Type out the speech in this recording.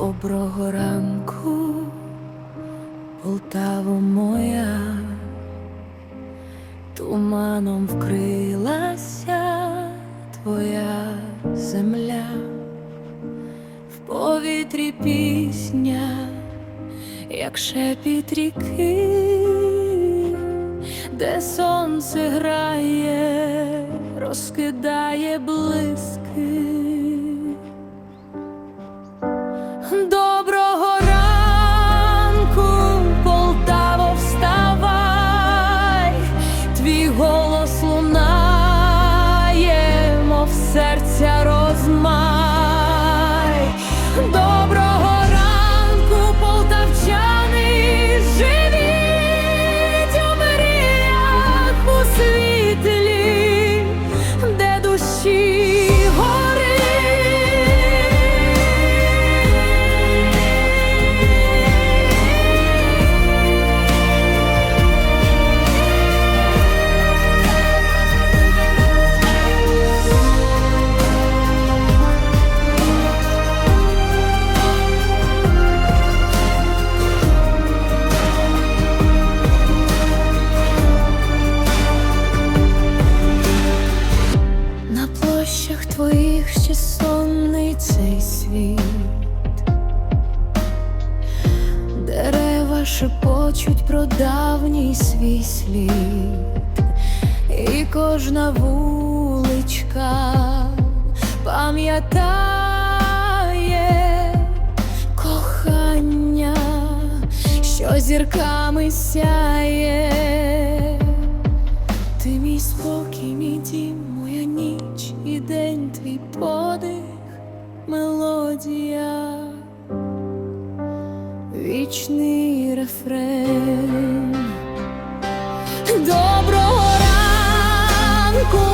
Доброго ранку, Полтаво моя, туманом вкрилася твоя земля, в повітрі пісня, як шепіт ріки, де сонце грає, розкидає блиски. Площах твоїх ще сонний цей світ, дерева шепочуть про давній свій слід, і кожна вуличка пам'ятає кохання, що зірками сяє. Ти мій спокій, мій дім, твій подих, мелодія, вічний рефрен. Доброго ранку.